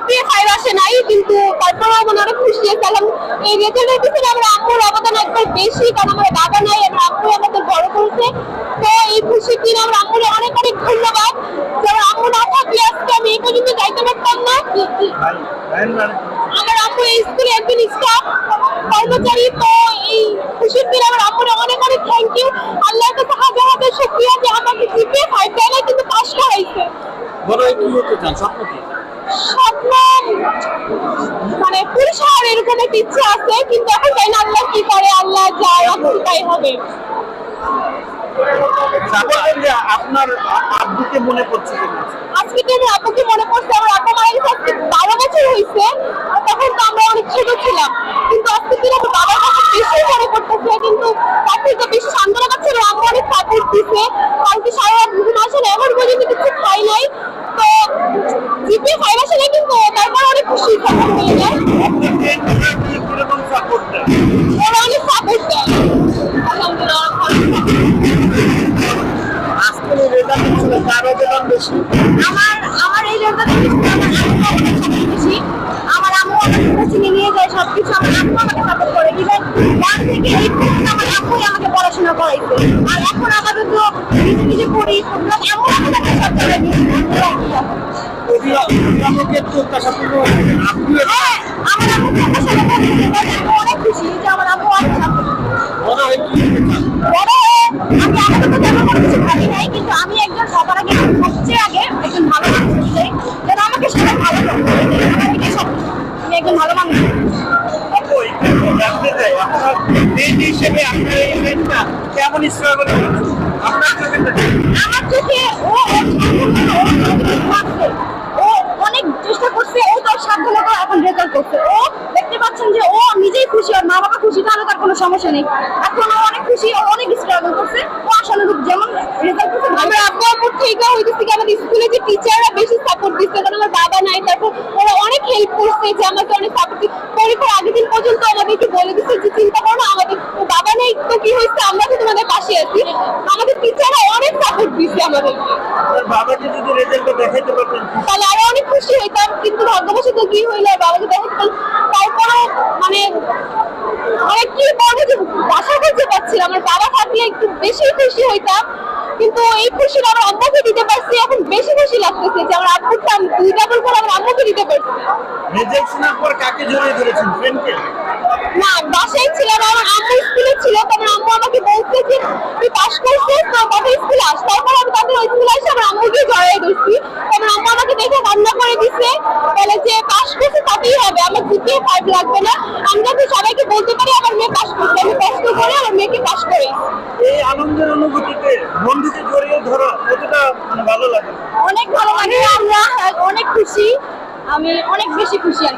GPA five আসে নাই, কিন্তু তারপরেও মনে অনেক খুশি কারণ এই রেজাল্টের পিছনে আমার আম্মুর অবদান একবার বেশি, কারণ আমার বাবা নাই, আমার আম্মু আমাদের বড় করেছে। তো এই খুশির দিন আমার আম্মুর অনেক অনেক ধন্যবাদ। যেমন আম্মু না থাকলে আজকে আমি এই পর্যন্ত যাইতে পারতাম না। আমার আম্মু এই স্কুলে একজন স্টাফ কর্মচারী, তো এই খুশির দিন আমার আম্মুর অনেক অনেক থ্যাংক ইউ আল্লাহর কাছে হাজার হাজার শুকরিয়া যে আমাকে জিপিএ ফাইভ দেয় না কিন্তু পাশ করাইছে। বড় কি হতে চান, স্বপ্ন কি স্বপ্ন মানে পুলিশ হওয়ার একটা ইচ্ছা আছে কিন্তু এখন জানি আল্লাহ কি করে আল্লাহ যা এখন তাই হবে। আপনার আব্বুকে মনে পড়ছে আজকে তো আমার আব্বুকে মনে পড়ছে আমার আব্বু মারা গেছে আজকে বারো বছর হয়েছে তখন তো আমরা অনেক ছোট ছিলাম। কিন্তু আজকে দিন আমার বাবার কাছে বেশি মনে পড়তেছে কিন্তু তার থেকে বেশি সান্ত্বনা পাচ্ছে আমার আম্মু অনেক সাপোর্ট দিছে কালকে সারা রাত ঘুম আসে না এখন পর্যন্ত কিছু খাই নাই তো জিপি ফাইভ আসে না কিন্তু তারপর অনেক খুশি সাপোর্ট পেয়ে যায় আপনার ফ্রেন্ডরা কি কীরকম সাপোর্ট দেয় ওরা অনেক সাপোর্ট দেয় আলহামদুলিল্লাহ অনেক ভালো। আজকের এই রেজাল্ট ছিল কার অবদান বেশি আমার আমার এই রেজাল্ট আমার আম্মু আমাকে কোচিংয়ে নিয়ে যায় সবকিছু আমার আম্মু আমাকে সাপোর্ট করে। ইভেন ওয়ান থেকে এইট পর্যন্ত আমার আম্মুই আমাকে পড়াশোনা করাইছে। আর এখন আপাতত নিজে নিজে পড়ি সবগুলো আম্মু আমাকে সব করে দিয়েছে হ্যাঁ আমার আম্মু কিন্তু আমি একজন সবার আগে একজন ভালো মানুষ আমাকে সবাই ভালো আমি একজন ভালো মানুষ আমার ও ও অনেক চেষ্টা করছে, ও তার সাধ্য মতো এখন রেজাল্ট করছে। ও দেখতে পাচ্ছেন যে ও নিজেই খুশি, ওর মা বাবা খুশি, তাহলে তার কোনো সমস্যা নেই। এখন অনেক খুশি, ও অনেক স্ট্রাগল করছে ও আসলে যেমন রেজাল্ট করছে আমরা আব্বু আব্বুর থেকে হইতেছে কি? আমাদের স্কুলে যে টিচাররা বেশি সাপোর্ট দিচ্ছে কারণ আমার বাবা নাই তারপর ওরা অনেক হেল্প করছে যে আমাকে অনেক সাপোর্ট পরীক্ষার আগের দিন পর্যন্ত আমাদেরকে বলে দিচ্ছে যে চিন্তা করো না আমাদের বাবা নেই তো কি হয়েছে? আমরা তো তোমাদের পাশে আছি। আমাদের টিচাররা অনেক সাপোর্ট দিচ্ছে আমাদেরকে। বাবাকে যদি রেজাল্টটা দেখাইতে পারতেন। তাহলে আরও অনেক খুশি হইতাম কিন্তু ভাগ্যবশত কি হইল বাবাকে দেখাতে তারপরও মানে মানে কি বলব যে বাসা করতে পারছিলাম আমার বাবা থাকলে একটু বেশি খুশি হইতাম। কিন্তু এই খুশি আমার আম্মুকে দিতে পারছি এখন বেশি খুশি লাগতেছে যে আমার আব্বুকে আমি দুই ডাবল করে আমার আম্মুকে দিতে পারছি। রেজাল্ট শোনার পর কাকে জড়িয়ে ধরেছেন? ফ্রেন্ডকে? না বাসায় ছিলাম আমার আম্মু স্কুলে ছিল তখন আম্মু আমাকে বলছে যে তুই পাস করছিস তো কবে স্কুলে আস? তারপর আমি তাদের ওই স্কুলে এসে আমার আম্মুকে জড়াই ধরছি। তখন আম্মু আমাকে দেখে কান্না করে দিছে বলে যে পাস করছে তাতেই হবে আমার জিপিএ ফাইভ লাগবে না। আমি যাতে সবাইকে বলতে পারি আমার মেয়ে পাস করছে আমি কষ্ট করে আমার মেয়েকে পাশ করে? এই আনন্দের অনুভূতিতে বন্ধুকে জড়িয়ে ধরা কতটা মানে ভালো লাগে? অনেক ভালো লাগে আমরা অনেক খুশি আমি অনেক বেশি খুশি আর